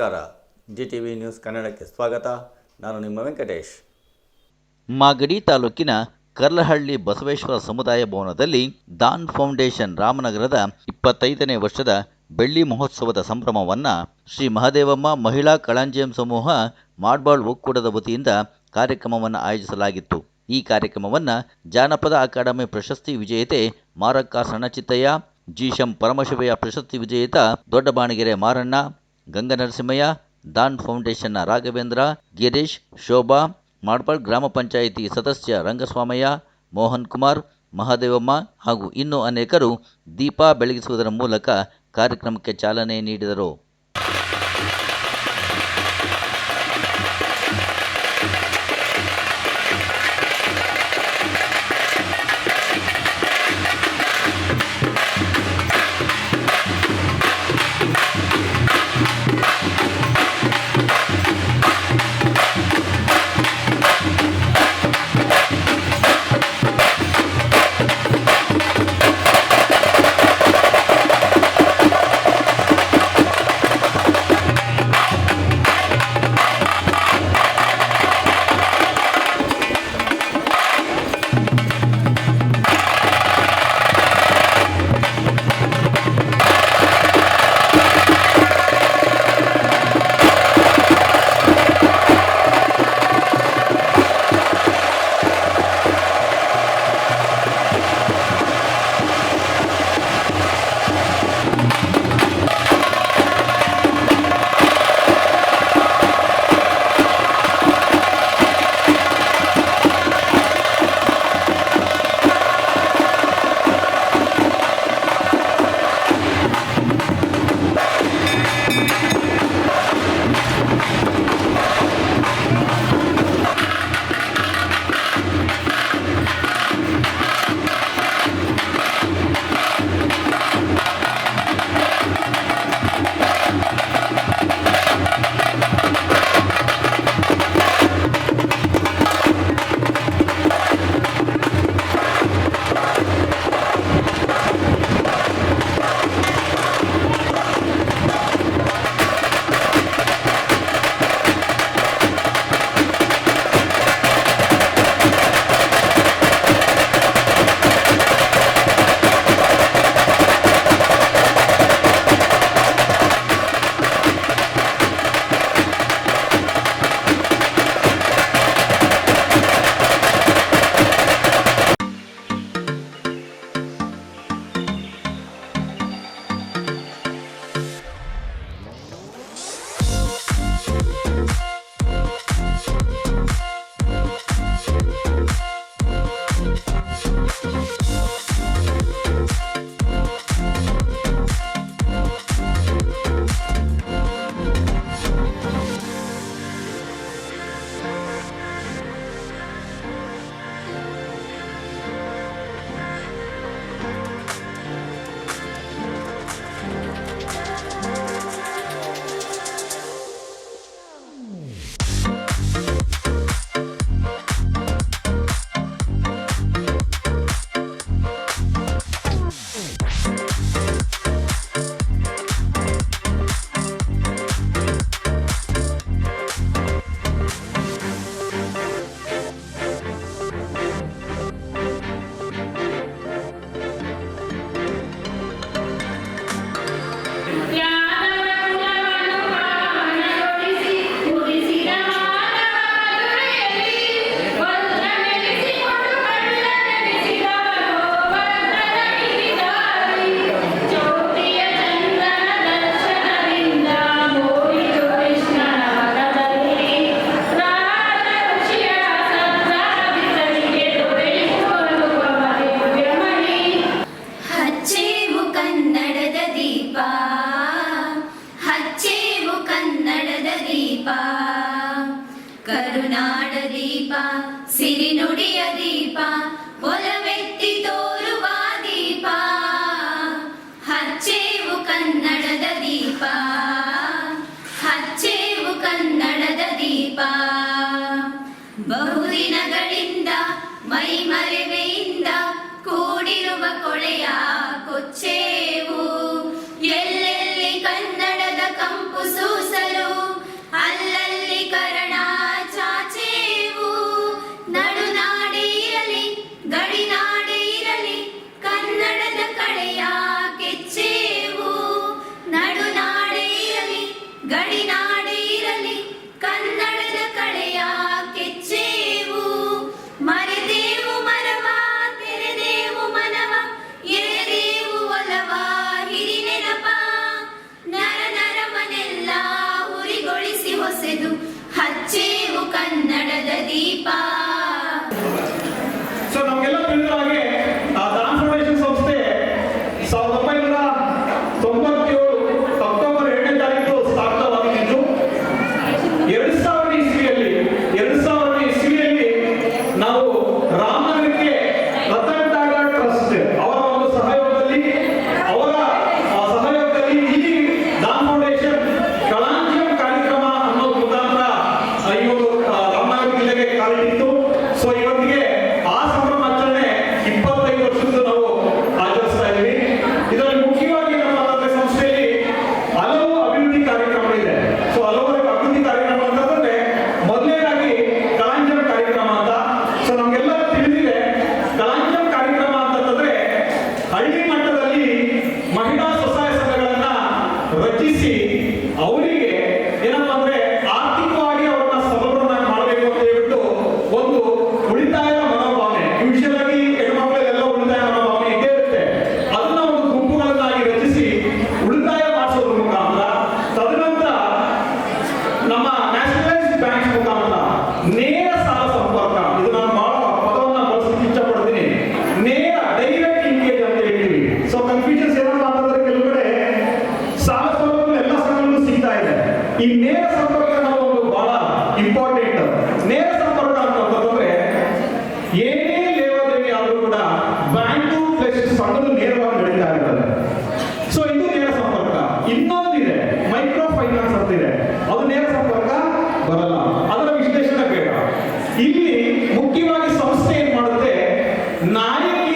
ನಮಸ್ಕಾರ. G T V news ಕನ್ನಡಕ್ಕೆ ಸ್ವಾಗತ. ನಾನು ನಿಮ್ಮ ವೆಂಕಟೇಶ್. ಮಾಗಡಿ ತಾಲೂಕಿನ ಕರ್ಲಹಳ್ಳಿ ಬಸವೇಶ್ವರ ಸಮುದಾಯ ಭವನದಲ್ಲಿ ದಾನ್ ಫೌಂಡೇಶನ್ ರಾಮನಗರದ ಇಪ್ಪತ್ತೈದನೇ ವರ್ಷದ ಬೆಳ್ಳಿ ಮಹೋತ್ಸವದ ಸಂಭ್ರಮವನ್ನು ಶ್ರೀ ಮಹದೇವಮ್ಮ ಮಹಿಳಾ ಕಳಂಜಿಯಂ ಸಮೂಹ ಮಾಡ್ಬಾಳ್ ಒಕ್ಕೂಟದ ವತಿಯಿಂದ ಕಾರ್ಯಕ್ರಮವನ್ನು ಆಯೋಜಿಸಲಾಗಿತ್ತು. ಈ ಕಾರ್ಯಕ್ರಮವನ್ನು ಜಾನಪದ ಅಕಾಡೆಮಿ ಪ್ರಶಸ್ತಿ ವಿಜೇತೆ ಮಾರಕ್ಕ ಸಣ್ಣಚಿತ್ತಯ್ಯ ಜಿಶಂ ಪರಮಶಿವಯ್ಯ ಪ್ರಶಸ್ತಿ ವಿಜೇತ ದೊಡ್ಡಬಾಣಗೆರೆ ಮಾರಣ್ಣ ಗಂಗನರಸಿಂಹಯ್ಯ ದಾನ್ ಫೌಂಡೇಶನ್ನ ರಾಘವೇಂದ್ರ, ಗಿರೀಶ್, ಶೋಭಾ, ಮಾಡ್ಪಾಳ್ ಗ್ರಾಮ ಪಂಚಾಯಿತಿ ಸದಸ್ಯ ರಂಗಸ್ವಾಮಯ್ಯ, ಮೋಹನ್ ಕುಮಾರ್, ಮಹಾದೇವಮ್ಮ ಹಾಗೂ ಇನ್ನೂ ಅನೇಕರು ದೀಪ ಬೆಳಗಿಸುವುದರ ಮೂಲಕ ಕಾರ್ಯಕ್ರಮಕ್ಕೆ ಚಾಲನೆ ನೀಡಿದರು. ಕನ್ನಡದ ದೀಪ ಕರುನಾಡ ದೀಪ ಸಿರಿನುಡಿಯ ದೀಪ നായകൻ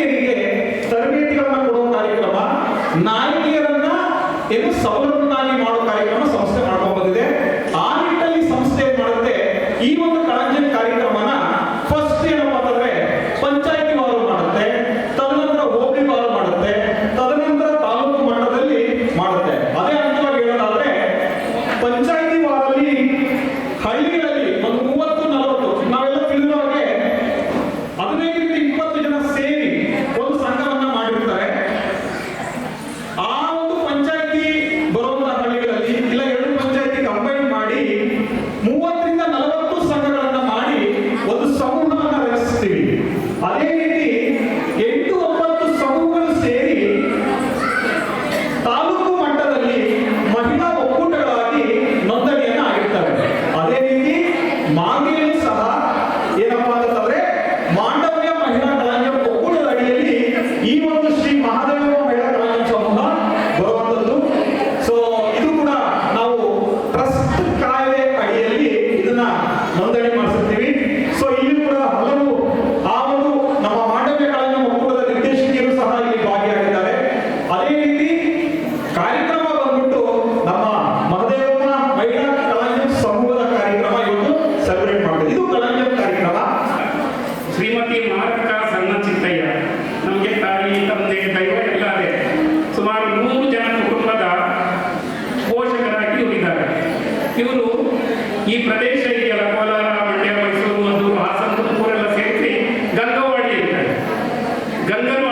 Gangan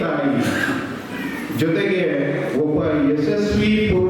ಭೂಮಿ ತಾಯಿ ಜೊತೆಗೆ ಒಬ್ಬ ಯಶಸ್ವಿ ಪುರುಷನ